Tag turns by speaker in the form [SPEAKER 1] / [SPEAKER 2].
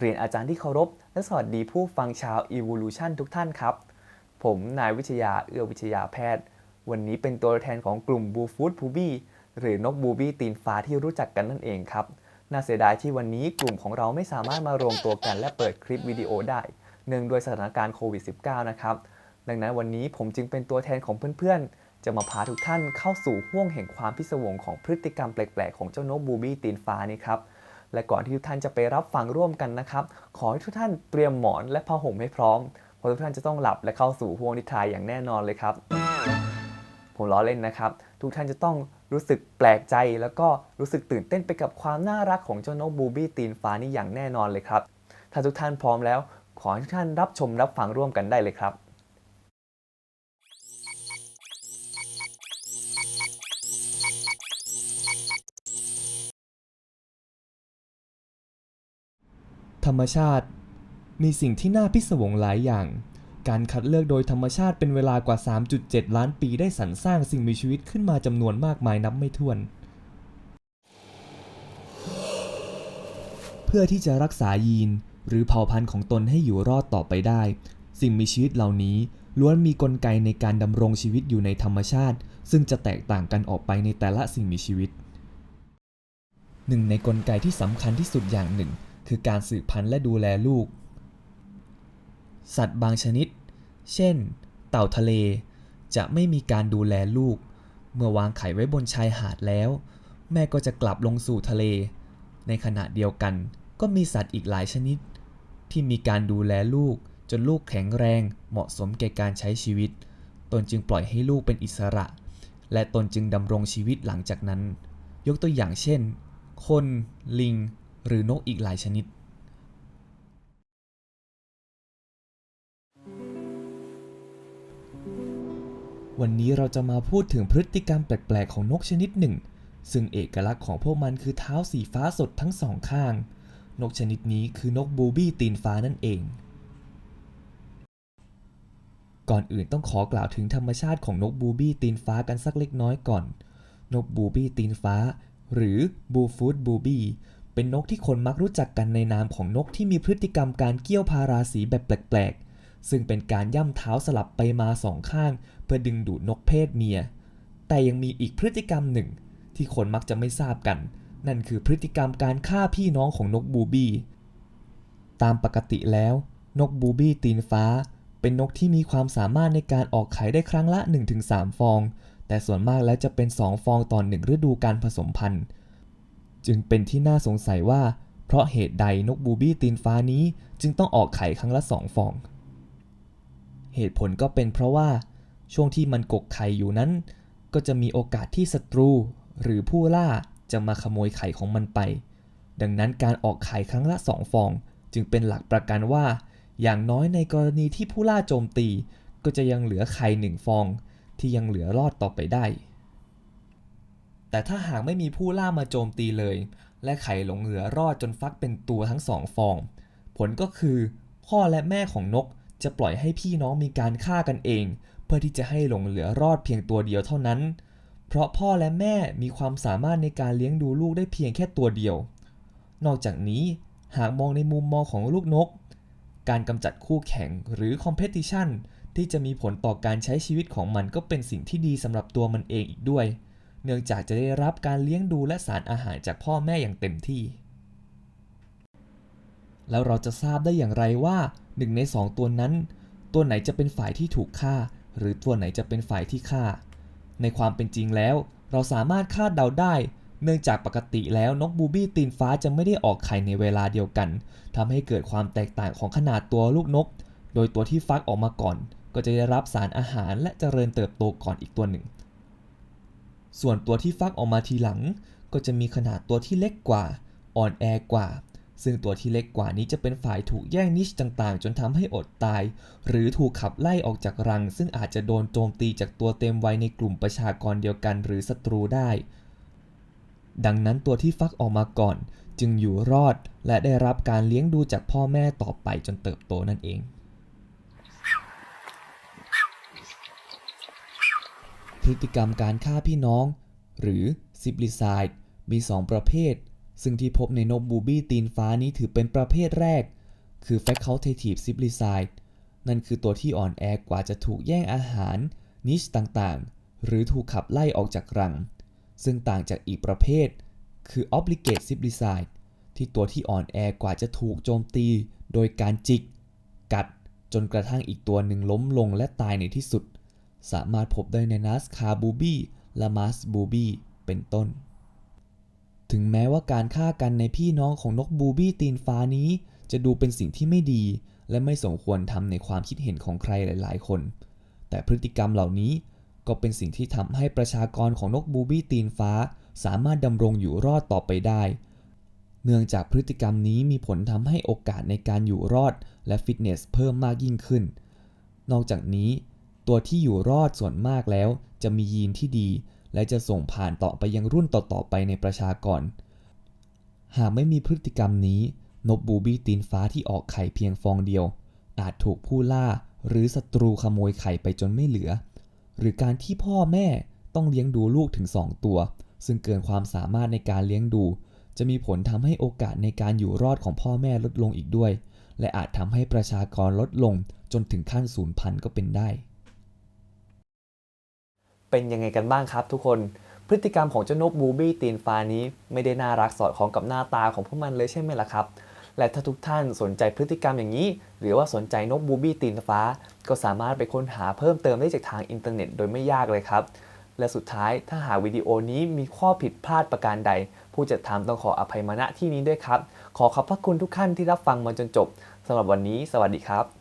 [SPEAKER 1] เรียนอาจารย์ที่เคารพ และสวัสดีผู้ฟังชาว Evolution ทุกท่านครับ ผมนายวิทยาเอื้อวิทยาแพทย์ วันนี้เป็นตัวแทนของกลุ่มบูฟูดพูบี้หรือนกบูบี้ตีนฟ้าที่รู้จักกันนั่นเองครับ น่าเสียดายที่วันนี้กลุ่มของเราไม่สามารถมารวมตัวกันและเปิดคลิปวิดีโอได้ เนื่องด้วยสถานการณ์โควิด -19 นะครับ ดังนั้นวันนี้ผมจึงเป็นตัวแทนของเพื่อนๆ จะมาพาทุกท่านเข้าสู่ห่วงแห่งความพิศวงของพฤติกรรมแปลกๆ ของเจ้านกบูบี้ตีนฟ้านี่ครับ และก่อนที่ทุกท่านจะไปรับฟังร่วมกันนะครับ ขอให้ทุกท่านเตรียมหมอนและผ้าห่มให้พร้อม เพราะทุกท่านจะต้องหลับและเข้าสู่ห่วงนิทานอย่างแน่นอนเลยครับ ผมล้อเล่นนะครับ ทุกท่านจะต้องรู้สึกแปลกใจ แล้วก็รู้สึกตื่นเต้นไปกับความน่ารักของเจ้านกบูบี้ตีนฟ้านี่อย่างแน่นอนเลยครับ ถ้าทุกท่านพร้อมแล้ว ขอให้ทุกท่านรับชมรับฟังร่วมกันได้เลยครับ
[SPEAKER 2] รรมชาติ มีสิ่งที่น่าพิศวงหลายอย่าง การคัดเลือกโดยธรรมชาติเป็นเวลากว่า 3.7 ล้านปีได้สรรสร้างสิ่งมีชีวิตขึ้นมาจำนวนมากมายนับไม่ถ้วน เพื่อที่จะรักษายีน หรือเผ่าพันธุ์ของตนให้อยู่รอดต่อไปได้ สิ่งมีชีวิตเหล่านี้ล้วนมีกลไกในการดำรงชีวิตอยู่ในธรรมชาติ ซึ่งจะแตกต่างกันออกไปในแต่ละสิ่งมีชีวิต หนึ่งในกลไกที่สำคัญที่สุดอย่างหนึ่ง คือการสืบพันธุ์และดูแลลูก สัตว์บางชนิด เช่น เต่าทะเล จะไม่มีการดูแลลูก เมื่อวางไข่ไว้บนชายหาดแล้ว แม่ก็จะกลับลงสู่ทะเล ในขณะเดียวกันก็มีสัตว์อีกหลายชนิด ที่มีการดูแลลูกจนลูกแข็งแรงเหมาะสมแก่การใช้ชีวิต ตนจึงปล่อยให้ลูกเป็นอิสระ และตนจึงดำรงชีวิตหลังจากนั้น ยกตัวอย่างเช่น คน ลิง หรือนกอีกหลายชนิดวันนี้เราจะมาพูดถึงพฤติกรรมแปลกๆ ของนกชนิดหนึ่ง ซึ่งเอกลักษณ์ของพวกมันคือเท้าสีฟ้าสดทั้งสองข้าง นกชนิดนี้คือนกบูบี้ตีนฟ้านั่นเอง ก่อนอื่นต้องขอกล่าวถึงธรรมชาติของนกบูบี้ตีนฟ้ากันสักเล็กน้อยก่อน นกบูบี้ตีนฟ้า หรือบูฟูดบูบี้ เป็นนกที่คนมักรู้จักกันในนามของนกที่มีพฤติกรรมการเกี้ยวพาราสีแบบแปลกๆ ซึ่งเป็นการย่ำเท้าสลับไปมาสองข้าง เพื่อดึงดูดนกเพศเมีย แต่ยังมีอีกพฤติกรรมหนึ่ง ที่คนมักจะไม่ทราบกัน นั่นคือพฤติกรรมการฆ่าพี่น้องของนกบูบี้ ตามปกติแล้ว นกบูบี้ตีนฟ้า เป็นนกที่มีความสามารถในการออกไข่ได้ครั้งละ 1-3 ฟอง แต่ส่วนมากแล้วจะเป็น 2 ฟองต่อหนึ่งฤดูการผสมพันธุ์ จึงเป็นที่น่าสงสัยว่า เพราะเหตุใดนกบูบี้ตีนฟ้านี้จึงต้องออกไข่ครั้งละ2ฟอง เหตุผลก็เป็นเพราะว่า ช่วงที่มันกกไข่อยู่นั้น ก็จะมีโอกาสที่ศัตรู หรือผู้ล่าจะมาขโมยไข่ของมันไป ดังนั้นการออกไข่ครั้งละ2ฟอง จึงเป็นหลักประกันว่า อย่างน้อยในกรณีที่ผู้ล่าโจมตี ก็จะยังเหลือไข่หนึ่งฟอง ที่ยังเหลือรอดต่อไปได้ แต่ถ้าหากไม่มีผู้ล่ามาโจมตีเลย และไข่หลงเหลือรอดจนฟักเป็นตัวทั้งสองฟอง ผลก็คือ พ่อและแม่ของนกจะปล่อยให้พี่น้องมีการฆ่ากันเอง เพื่อที่จะให้หลงเหลือรอดเพียงตัวเดียวเท่านั้น เพราะพ่อและแม่มีความสามารถในการเลี้ยงดูลูกได้เพียงแค่ตัวเดียว นอกจากนี้หากมองในมุมมองของลูกนก การกำจัดคู่แข่งหรือ competition ที่จะมีผลต่อการใช้ชีวิตของมันก็เป็นสิ่งที่ดีสำหรับตัวมันเองอีกด้วย เนื่องจากจะได้รับการเลี้ยงดูและสารอาหารจากพ่อแม่อย่างเต็มที่ แล้วเราจะทราบได้อย่างไรว่าหนึ่งในสองตัวนั้น ตัวไหนจะเป็นฝ่ายที่ถูกฆ่า หรือตัวไหนจะเป็นฝ่ายที่ฆ่า ในความเป็นจริงแล้ว เราสามารถคาดเดาได้เนื่องจากปกติแล้วนกบูบี้ตีนฟ้าจะไม่ได้ออกไข่ในเวลาเดียวกันทำให้เกิดความแตกต่างของขนาดตัวลูกนก โดยตัวที่ฟักออกมาก่อน ก็จะได้รับสารอาหารและเจริญเติบโตก่อนอีกตัวหนึ่ง ส่วนตัวที่ฟักออกมาทีหลัง ก็จะมีขนาดตัวที่เล็กกว่า อ่อนแอกว่า ซึ่งตัวที่เล็กกว่านี้จะเป็นฝ่ายถูกแย่งนิชต่างๆ จนทำให้อดตาย หรือถูกขับไล่ออกจากรัง ซึ่งอาจจะโดนโจมตีจากตัวเต็มวัยในกลุ่มประชากรเดียวกันหรือศัตรูได้ ดังนั้นตัวที่ฟักออกมาก่อน จึงอยู่รอดและได้รับการเลี้ยงดูจากพ่อแม่ต่อไปจนเติบโตนั่นเอง ฤติกรรมการฆ่าพี่น้อง หรือซิบลิไซด์มี 2 ประเภท ซึ่งที่พบในนกบูบี้ตีนฟ้านี้ถือเป็นประเภทแรก คือ facultative symblicide นั่นคือตัวที่อ่อนแอกว่าจะถูกแย่งอาหาร นิชต่างๆ หรือถูกขับไล่ออกจากรัง ซึ่งต่างจากอีกประเภท คือ obligate symblicide ที่ตัวที่อ่อนแอกว่าจะถูกโจมตีโดยการจิก กัด จนกระทั่งอีกตัวหนึ่งล้มลงและตายในที่สุด สามารถพบได้ในนัสคาบูบี้และมัสบูบี้เป็นต้น ถึงแม้ว่าการฆ่ากันในพี่น้องของนกบูบี้ตีนฟ้านี้ จะดูเป็นสิ่งที่ไม่ดี และไม่สมควรทำในความคิดเห็นของใครหลาย ๆ คน แต่พฤติกรรมเหล่านี้ก็เป็นสิ่งที่ทำให้ประชากรของนกบูบี้ตีนฟ้า สามารถดำรงอยู่รอดต่อไปได้ เนื่องจากพฤติกรรมนี้มีผลทำให้โอกาสในการอยู่รอดและฟิตเนสเพิ่มมากยิ่งขึ้น นอกจากนี้ ตัวที่อยู่รอดส่วนมากแล้ว จะมียีนที่ดี และจะส่งผ่านต่อไปยังรุ่นต่อๆไปในประชากร หากไม่มีพฤติกรรมนี้ นกบูบี้ตีนฟ้าที่ออกไข่เพียงฟองเดียว อาจถูกผู้ล่าหรือศัตรูขโมยไข่ไปจนไม่เหลือ หรือการที่พ่อแม่ต้องเลี้ยงดูลูกถึง 2 ตัว ซึ่งเกินความสามารถในการเลี้ยงดู จะมีผลทำให้โอกาสในการอยู่รอดของพ่อแม่ลดลงอีกด้วย และอาจทำให้ประชากรลดลงจนถึงขั้นสูญพันก็เป็นได้
[SPEAKER 1] เป็นยังไงกันบ้างครับทุกคน พฤติกรรมของเจ้านกบูบี้ตีนฟ้านี้ไม่ได้น่ารักสอดคล้องกับหน้าตาของพวกมันเลยใช่ไหมล่ะครับ และถ้าทุกท่านสนใจพฤติกรรมอย่างนี้ หรือว่าสนใจนกบูบี้ตีนฟ้า ก็สามารถไปค้นหาเพิ่มเติมได้จากทางอินเทอร์เน็ต โดยไม่ยากเลยครับ และสุดท้ายถ้าหาวิดีโอนี้มีข้อผิดพลาดประการใด ผู้จัดทำต้องขออภัยมาณที่นี้ด้วยครับ ขอขอบพระคุณทุกท่านที่รับฟังมาจนจบสำหรับวันนี้ สวัสดีครับ